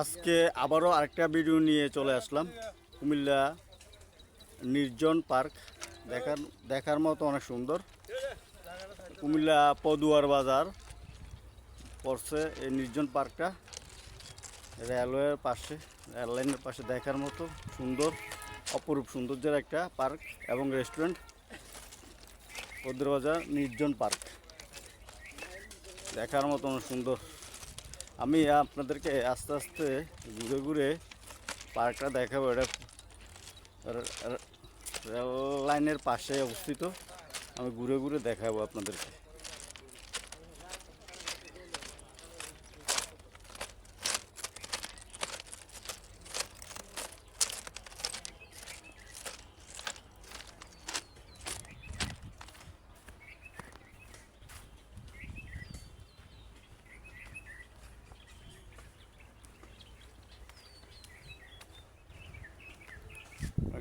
আজকে আবারও আরেকটা ভিডিও নিয়ে চলে আসলাম। কুমিল্লা নির্জন পার্ক। দেখার দেখার মতো অনেক সুন্দর। কুমিল্লা পদুয়ার বাজার পড়ছে এই নির্জন পার্কটা। রেলওয়ের পাশে, রেল লাইনের পাশে দেখার মতো সুন্দর, অপরূপ সৌন্দর্যের একটা পার্ক এবং রেস্টুরেন্ট। পদুয়ার বাজার নির্জন পার্ক। দেখার মতো অনেক সুন্দর। আমি আপনাদেরকে আস্তে আস্তে ঘুরে ঘুরে পার্কটা দেখাবো। এটা রেল লাইনের পাশে অবস্থিত। আমি ঘুরে ঘুরে দেখাবো আপনাদেরকে।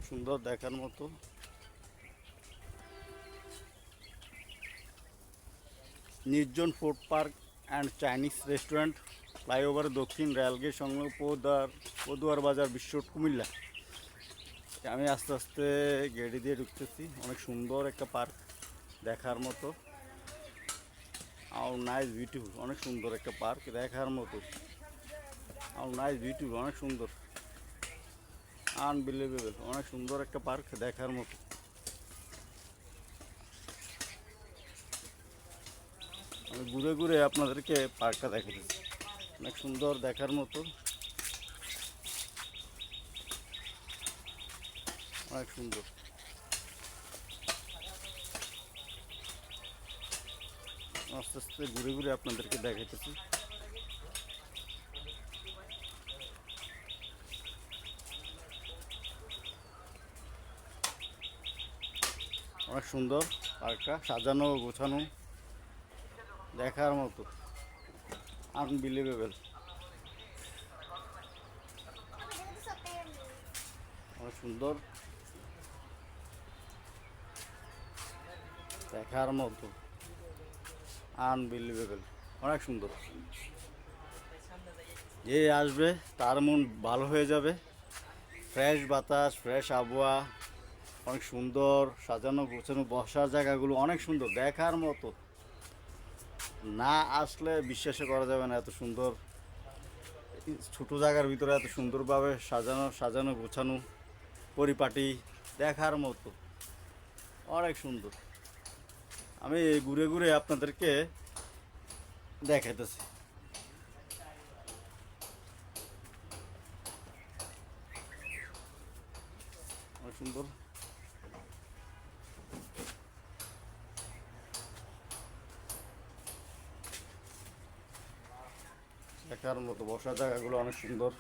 সুন্দর দেখার মতো। নির্জন food park and Chinese restaurant, flyover দক্ষিণ রেলগেট সংলগ্ন পদুয়ার পদুয়ার বাজার বিশ্ব কুমিল্লা। আমি আস্তে আস্তে গেড়ি দিয়ে ঢুকতেছি। অনেক সুন্দর একটা পার্ক দেখার মতো। আও নাইস বিউটিফুল অনেক সুন্দর একটা পার্ক দেখার মতো। আও নাইস বিউটিফুল অনেক সুন্দর। আনবিলিভেবল অনেক সুন্দর একটা পার্ক দেখার মতো। আমি ঘুরে ঘুরে আপনাদেরকে পার্কটা দেখাচ্ছি। অনেক সুন্দর দেখার মতো। অনেক সুন্দর। আস্তে আস্তে ঘুরে ঘুরে আপনাদেরকে দেখাইতেছি। অনেক সুন্দর পার্কটা, সাজানো, গোছানো, দেখার মতো। আনবিলিভেবল অনেক সুন্দর। দেখার মতো। আনবিলিভেবল অনেক সুন্দর। যে আসবে, তার মন ভালো হয়ে যাবে। ফ্রেশ বাতাস ফ্রেশ আবহাওয়া। অনেক সুন্দর সাজানো গোছানো বসার জায়গাগুলো অনেক সুন্দর, দেখার মতো। না আসলে বিশ্বাসই করা যাবে না এত সুন্দর। ছোট জায়গার ভিতরে এত সুন্দরভাবে সাজানো সাজানো, গোছানো, পরিপাটি, দেখার মতো। অনেক সুন্দর। আমি ঘুরে ঘুরে আপনাদেরকে দেখাইতেছি। অনেক সুন্দর। দেখার মতো বসার জায়গাগুলো অনেক সুন্দর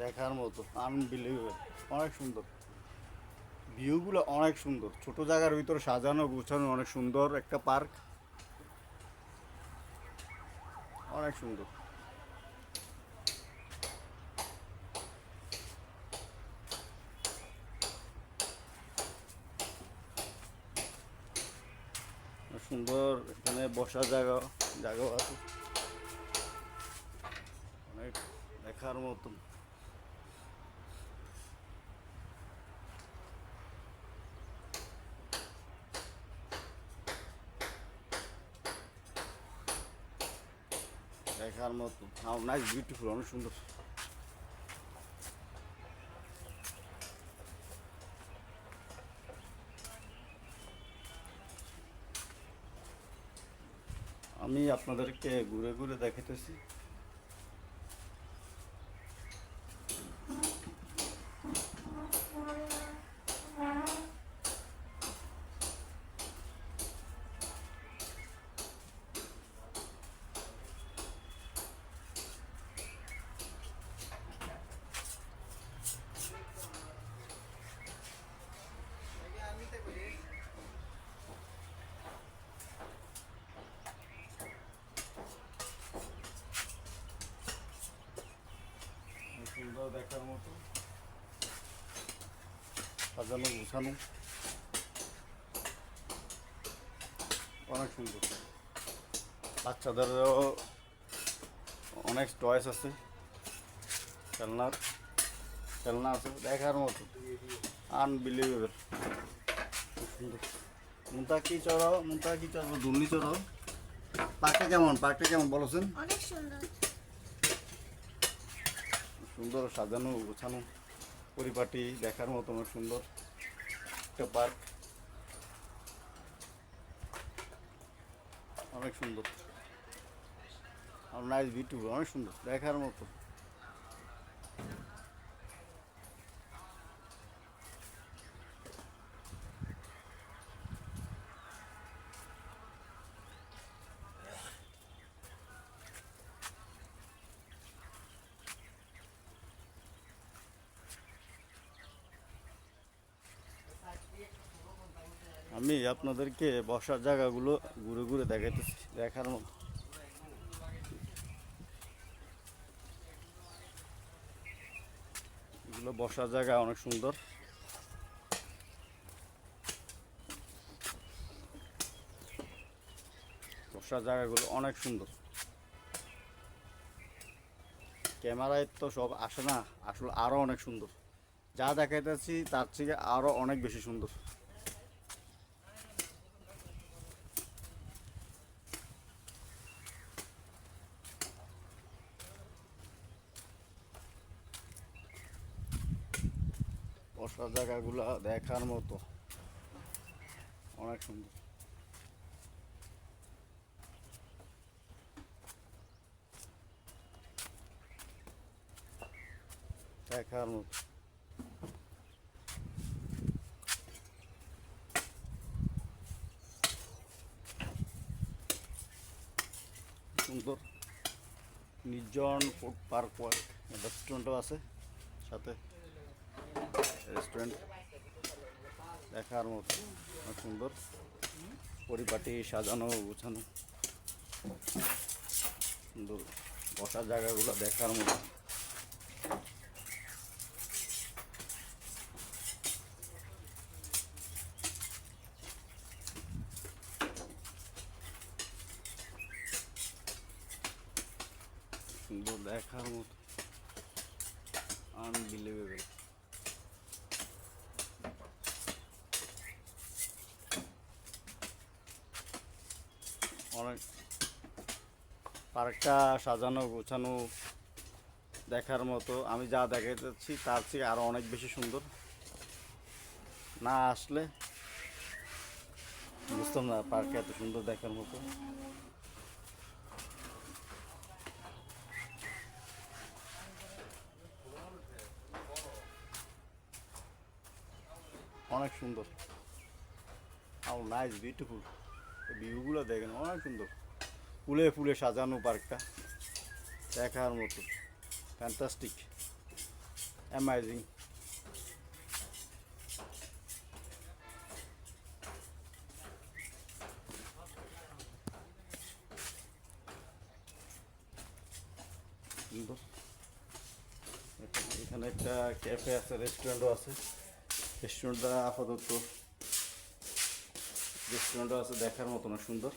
দেখার মতো আনবিলিভেবল অনেক সুন্দর ভিউগুলো অনেক সুন্দর। ছোট জায়গার ভিতরে সাজানো, গুছানো অনেক সুন্দর একটা পার্ক। অনেক সুন্দর। সুন্দর এখানে বসার জায়গা, জায়গাও আছে। অনেক দেখার মতন। দেখার মতো। নাইস বিউটিফুল অনেক সুন্দর। আমি আপনাদেরকে ঘুরে ঘুরে দেখাইতেছি। দেখার মতো। সাজানো, গুছানো। অনেক সুন্দর। বাচ্চাদেরও অনেক টয়েস আছে। খেলনার, খেলনা আছে, দেখার মতো। আনবিলিভেবল মুন্তা কি চড়াও মুন্তা কি চড়াও দুর্নি চড়াও। পার্কটা কেমন? পার্কটা কেমন? বলছেন অনেক সুন্দর। সুন্দর সাজানো গোছানো পরিপাটি দেখার মতন সুন্দর একটা পার্ক। অনেক সুন্দর। আর নাইস বিউটিফুল অনেক সুন্দর, দেখার মতো। আমি আপনাদেরকে বসার জায়গাগুলো ঘুরে ঘুরে দেখাইতেছি, দেখার মতো। এগুলো বসার জায়গা অনেক সুন্দর। বসার জায়গাগুলো অনেক সুন্দর। ক্যামেরায় তো সব আসে না, আসলে আরও অনেক সুন্দর। যা দেখাইতেছি তার থেকে আরও অনেক বেশি সুন্দর। বসার জায়গাগুলো দেখার মতো। অনেক সুন্দর। দেখার মতো। সুন্দর। নির্জন ফুড পার্ক রেস্টুরেন্টও আছে সাথে। রেস্টুরেন্ট দেখার মতো সুন্দর। পরিপাটি, সাজানো, গোছানো। সুন্দর। বসার জায়গাগুলো দেখার মতো। সুন্দর দেখার মতো। আনবিলিভেবল অনেক পার্কটা সাজানো, গোছানো দেখার মতো। আমি যা দেখাচ্ছি তার থেকে আরও অনেক বেশি সুন্দর। না আসলে বুঝতাম না পার্কে এত সুন্দর দেখার মতো। অনেক সুন্দর। আও নাইস বিউটিফুল ভিউগুলো দেখেন, অনেক সুন্দর। ফুলে ফুলে সাজানো পার্কটা দেখার মতো। ফ্যান্টাস্টিক অ্যামাইজিং সুন্দর। এখানে- একটা ক্যাফে আছে রেস্টুরেন্টও আছে। রেস্টুরেন্টটা আপাতত রেস্টুরেন্টও আছে দেখার মতো না, সুন্দর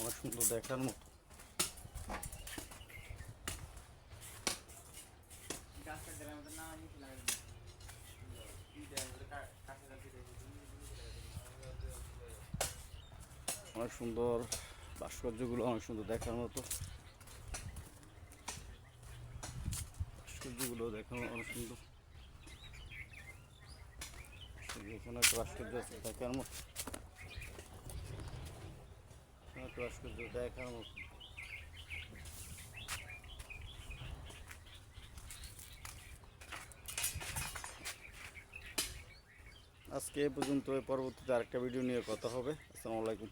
অনেক সুন্দর দেখার মতো। অনেক সুন্দর ভাস্কর্যগুলো, অনেক সুন্দর দেখার মতো। ভাস্কর্যগুলো দেখানো অনেক সুন্দর। এখানে একটা ভাস্কর্য আছে, দেখার মতো। দেখার মতো। আজকে এ পর্যন্ত পরবর্তীতে আরেকটা ভিডিও নিয়ে কথা হবে। আসসালামু আলাইকুম।